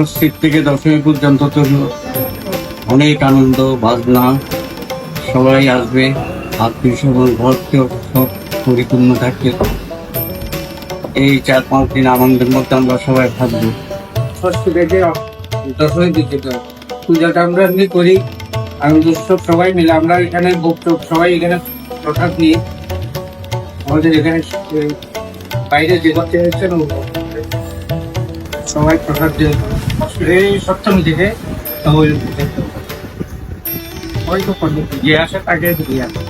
ষষ্ঠীর থেকে দশমী পর্যন্ত তো অনেক আনন্দ, বাজনা, সবাই আসবে, আত্মীয় স্বজন ভক্ত সব পরিপূর্ণ থাকবে। এই চার পাঁচ দিন আনন্দের মধ্যে আমরা সবাই থাকব। ষষ্ঠী থেকে দশমী দিকে তো পূজাটা আমরা এমনি করি, আনন্দ উৎসব সবাই মিলে। আমরা এখানে ভক্ত সবাই এখানে প্রসাদ নিয়ে আমাদের এখানে বাইরে যে করতে সবাই প্রসাদ দিয়ে সপ্তমী থেকে নবমী থেকে ওই তো পদ্ধতি আসে তাকে দিয়ে আসে।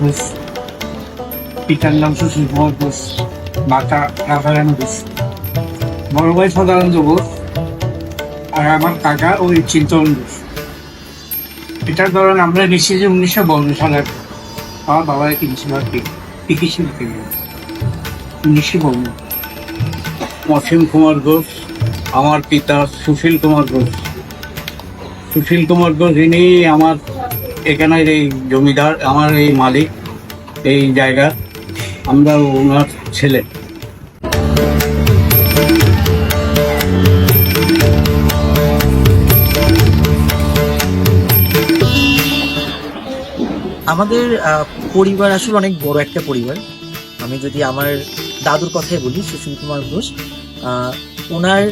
ঘোষ পিতার নাম সুশীল কুমার ঘোষ মাতা রাধারানী ঘোষ বড় ভাই সদানন্দ ঘোষ আর আমার কাকা ওই চিন্তন ঘোষ এটার ধরুন আমরা নিচ্ছি যে উনিশশো বাউন্ন সালের আমার বাবা কিনেছিল আর কি, পিকিছিল উনিশশো বাউন্ন। অসীম কুমার ঘোষ, আমার পিতা সুশীল কুমার ঘোষ। সুশীল কুমার ঘোষ ইনি আমার এখানের এই জমিদার, আমার এই মালিক, এই জায়গা, আমরা ওনার ছেলে। আমাদের পরিবার আসলে অনেক বড় একটা পরিবার। আমি যদি আমার দাদুর কথাই বলি, সুশীল কুমার ঘোষ ওনার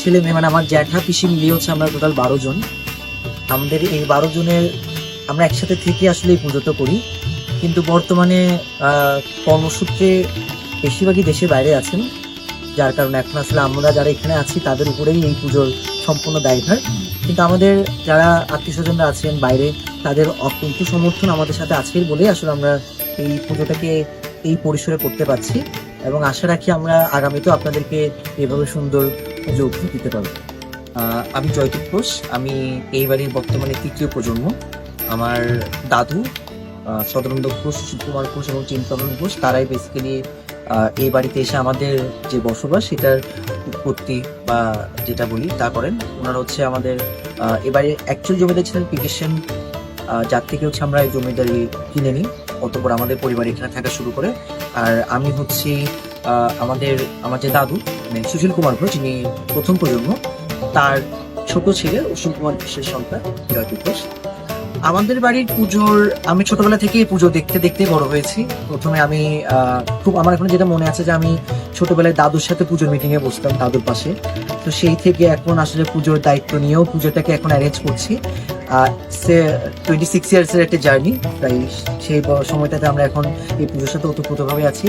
ছেলে মেয়ে মানে আমার জ্যাঠা পিসি মিলিয়ে হচ্ছে আমরা টোটাল বারো জন। আমাদের এই বারো জনের আমরা একসাথে থেকে আসলে এই পুজোটা করি। কিন্তু বর্তমানে কর্মসূত্রে বেশিরভাগই দেশের বাইরে আছেন। যার কারণে এখন আসলে আমরা যারা এখানে আছি, তাদের উপরেই এই পুজোর সম্পূর্ণ দায়ভার। কিন্তু আমাদের যারা আত্মীয় স্বজনরা আছেন বাইরে, তাদের অত্যন্ত সমর্থন আমাদের সাথে আছে বলেই আসলে আমরা এই পুজোটাকে, এই পরিসরে করতে পারছি। এবং আশা রাখি আমরা আগামীতেও আপনাদেরকে এভাবে সুন্দর পুজো দিতে পারব। আমি জয়দীপ ঘোষ, আমি এই বাড়ির বর্তমানে তৃতীয় প্রজন্ম। আমার দাদু সদানন্দ ঘোষ সুশীল কুমার ঘোষ এবং চিন্তন ঘোষ, তারাই বেসিক্যালি এই বাড়িতে এসে আমাদের যে বসবাস, সেটার উৎপত্তি বা যেটা বলি, তা করেন। ওনারা হচ্ছে আমাদের এবারে অ্যাকচুয়াল জমিদার ছিলেন পিকেশন যার থেকে হচ্ছে আমরা এই জমিদারি কিনে নিই, অতপর আমাদের পরিবার এখানে থাকা শুরু করে। আর আমি হচ্ছি আমাদের, আমার যে দাদু মানে সুশীল কুমার ঘোষ, যিনি প্রথম প্রজন্ম, তার ছোট ছেলে অসীম কুমার ঘোষের সন্তান, জয়দীপ ঘোষ। আমাদের বাড়ির পুজোর, আমি ছোটবেলা থেকে পুজো দেখতে দেখতে বড় হয়েছি। প্রথমে আমি খুব, আমার এখন যেটা মনে আছে যে আমি ছোটবেলায় দাদুর সাথে পুজোর মিটিং এ বসতাম দাদুর পাশে। তো সেই থেকে এখন আসলে পুজোর দায়িত্ব নিয়েও পুজোটাকে এখন অ্যারেঞ্জ করছি। সে টোয়েন্টি সিক্স ইয়ার্স এর একটা জার্নি তাই সেই সময়টাতে আমরা এখন এই পুজোর সাথে ওতপ্রোতভাবে আছি।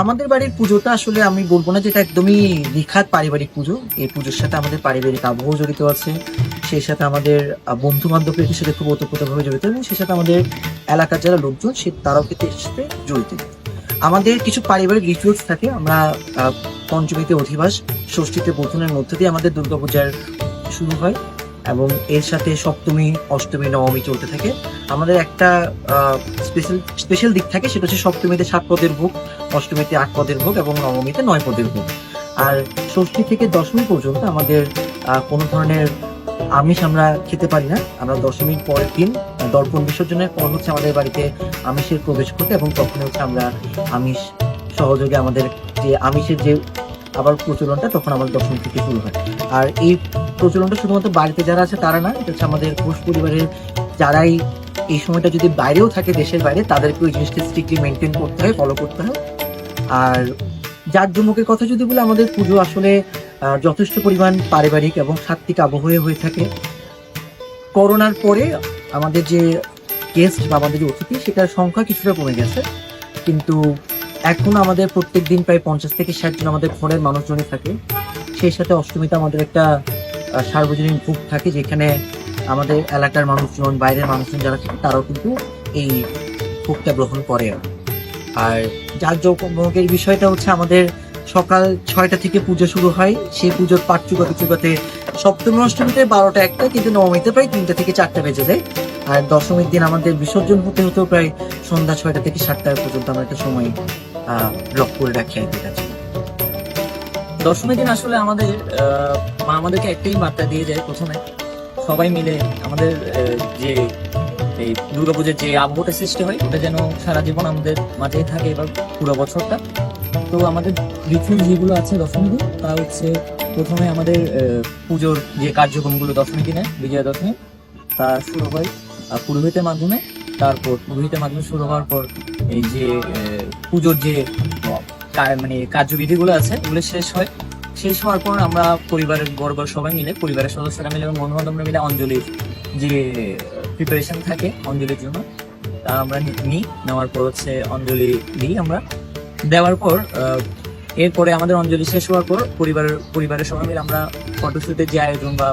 আমাদের বাড়ির পুজোটা আসলে আমি বলব না যে এটা একদমই নিখাত পারিবারিক পুজো। এই পুজোর সাথে আমাদের পারিবারিক আবহ জড়িত আছে। সেই সাথে আমাদের বন্ধু বান্ধবের সাথে খুব ওতপ্রোতভাবে জড়িত এবং সেই সাথে আমাদের এলাকার যারা লোকজন, সে তারাও কিন্তু সাথে জড়িত। আমাদের কিছু পারিবারিক রিচুয়ালস থাকে। আমরা পঞ্চমীতে অধিবাস, ষষ্ঠীতে বোধনের মধ্যে দিয়ে আমাদের দুর্গাপূজার শুরু হয়। এবং এর সাথে সপ্তমী, অষ্টমী, নবমী চলতে থাকে। আমাদের একটা স্পেশাল স্পেশাল দিক থাকে, সেটা হচ্ছে সপ্তমীতে সাত পদের ভোগ, অষ্টমীতে আট পদের ভোগ এবং নবমীতে নয় পদের ভোগ। আর ষষ্ঠী থেকে দশমী পর্যন্ত আমাদের কোনো ধরনের আমিষ আমরা খেতে পারি না। আমরা দশমীর পরের দিন দর্পণ বিসর্জনের পর হচ্ছে আমাদের বাড়িতে আমিষের প্রবেশ ঘটে এবং তখন হচ্ছে আমরা আমিষ সহযোগে আমাদের যে আমিষের যে আবার প্রচলনটা, তখন আমাদের দশমী থেকে শুরু হয়। আর এই প্রচলনটা শুধুমাত্র বাড়িতে যারা আছে তারা না, এটা হচ্ছে আমাদের ঘোষ পরিবারের যারাই এই সময়টা যদি বাইরেও থাকে দেশের বাইরে, তাদেরকে ওই জিনিসটা স্ট্রিক্টলি মেনটেন করতে হয় ফলো করতে হয়। আর যার জন্মকের কথা যদি বলে, আমাদের পুজো আসলে যথেষ্ট পরিমাণ পারিবারিক এবং সাত্বিক আবহাওয়া হয়ে থাকে। করোনার পরে আমাদের যে গেস্ট বা আমাদের যে অতিথি, সেটার সংখ্যা কিছুটা কমে গেছে। কিন্তু এখন আমাদের প্রত্যেক দিন প্রায় পঞ্চাশ থেকে ষাট জন আমাদের ঘরের মানুষজনই থাকে। সেই সাথে অষ্টমীতে আমাদের একটা সার্বজনীন ভোগ থাকে যেখানে আমাদের এলাকার মানুষজন, বাইরের মানুষজন যারা থাকে, তারাও কিন্তু এই ভোগটা গ্রহণ করে। আর জাঁকজমকের বিষয়টা হচ্ছে আমাদের সকাল ছয়টা থেকে পুজো শুরু হয়। সেই পুজোর পাঠ চুকাতে সপ্তমী, অষ্টমীতে বারোটা একটা, কিন্তু নবমীতে প্রায় তিনটা থেকে চারটা বেজে যায়। আর দশমীর দিন আমাদের বিসর্জন হতে হতেও প্রায় সন্ধ্যা ছয়টা থেকে সাতটা পর্যন্ত আমরা একটা সময়, আহ লক করে রাখি আর কি কাছে দশমীর দিন আসলে আমাদের মা আমাদেরকে একটাই বার্তা দিয়ে যায় প্রথমে। সবাই মিলে আমাদের যে এই দুর্গাপূজার যে আবহটা সৃষ্টি হয়, ওটা যেন সারা জীবন আমাদের মাঝেই থাকে এবার পুরো বছরটা। তো আমাদের রিচুয়াল যেগুলো আছে দশমী দিন, তা হচ্ছে প্রথমে আমাদের পুজোর যে কার্যক্রমগুলো দশমী দিনে, বিজয়া দশমী, তা শুরু হয় পুরোহিতের মাধ্যমে। তারপর পুরোহিতের মাধ্যমে শুরু হওয়ার পর এই যে পুজোর যে মানে কার্যবিধিগুলো আছে ওগুলো শেষ হয়। শেষ হওয়ার পর আমরা পরিবারের বড় সবাই মিলে, পরিবারের সদস্যরা মিলে এবং বন্ধু বান্ধবরা মিলে অঞ্জলির যে প্রিপারেশন থাকে অঞ্জলির জন্য, তা আমরা নিই। নেওয়ার পর হচ্ছে অঞ্জলি দিই আমরা। দেওয়ার পর এরপরে আমাদের অঞ্জলি শেষ হওয়ার পর পরিবারের পরিবারের সবাই মিলে আমরা ফটোশ্যুটের যে আয়োজন বা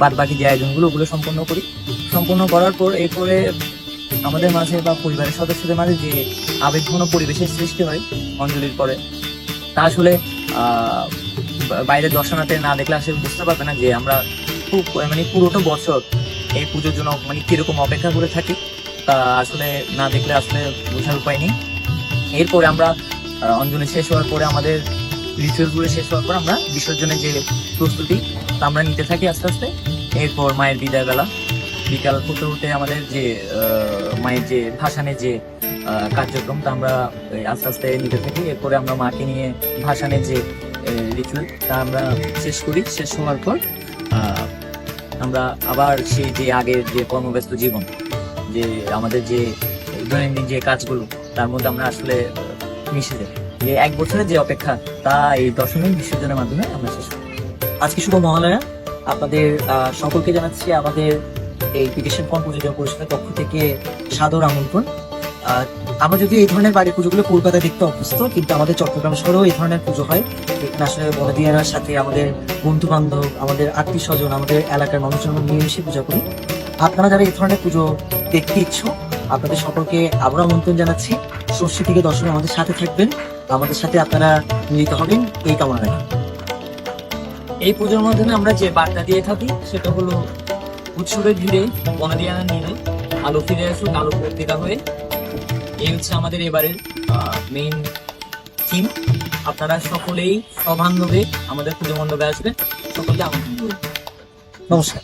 বাদ বাকি যে আয়োজনগুলো, ওগুলো সম্পন্ন করি। সম্পন্ন করার পর এরপরে আমাদের মাঝে বা পরিবারের সদস্যদের মাঝে যে আবেগঘন পরিবেশের সৃষ্টি হয় অঞ্জলির পরে তা আসলে আহ, বা- বাইরের দর্শনার্থী না দেখলে আসলে বুঝতে পারবে না যে আমরা খুব মানে পুরোটা বছর এই পুজোর জন্য মানে কীরকম অপেক্ষা করে থাকি তা আসলে না দেখলে আসলে বোঝার উপায় নেই। এরপরে আমরা অঞ্জলি শেষ হওয়ার পরে আমাদের রিচুয়ালগুলো শেষ হওয়ার পর আমরা বিসর্জনের যে প্রস্তুতি তা আমরা নিতে থাকি আস্তে আস্তে। এরপর মায়ের বিদায় বেলা বিকাল হতে হতে আমাদের যে মায়ের যে ভাসানের যে কার্যক্রম, তা আমরা আস্তে আস্তে নিতে থাকি এরপরে আমরা মাকে নিয়ে ভাসানের যে রিচুয়াল তা আমরা শেষ করি। শেষ হওয়ার পর আমরা আবার সেই যে আগের যে কর্মব্যস্ত জীবন, যে আমাদের যে দৈনন্দিন যে কাজগুলো, তার মধ্যে আমরা আসলে মিশে যাই। যে এক বছরের যে অপেক্ষা, তা এই দশমী বিসর্জনের মাধ্যমে আমরা শেষ করি। আজকে শুভ মহালয়া। আপনাদের সকলকে জানাচ্ছি আমাদের এই পিটিশন দেওয়া পরিষদের পক্ষ থেকে সাদর আমন্ত্রণ। আমরা যদি এই ধরনের বাড়ির পুজোগুলো কলকাতায় দেখতে অভ্যস্ত, কিন্তু আমাদের চট্টগ্রাম শহরেও এই ধরনের পুজো হয়। এখানে আসলে সাথে আমাদের বন্ধু বান্ধব আমাদের আত্মীয় স্বজন আমাদের এলাকার মানুষজন নিয়ে মিলেমিশে পূজা করি। আপনারা যারা এই ধরনের পুজো দেখতে ইচ্ছুক, আপনাদের সকলকে আবারও আমন্ত্রণ জানাচ্ছি। ষষ্ঠী থেকে দশমী আমাদের সাথে থাকবেন। আমাদের সাথে আপনারা মিলিত হবেন। এই কামনা এই পুজোর মাধ্যমে আমরা যে বার্তা দিয়ে থাকি, সেটা হলো উৎসবের ভিড়ে বনাদিয়ানা নিয়ে আলো ফিরে আসুক আলো পত্রিকা হয়ে। এই হচ্ছে আমাদের এবারের মেইন থিম আপনারা সকলেই সবান্ধবে আমাদের পুজো মণ্ডপে আসবেন। সকলকে আমন্ত্রণ। নমস্কার।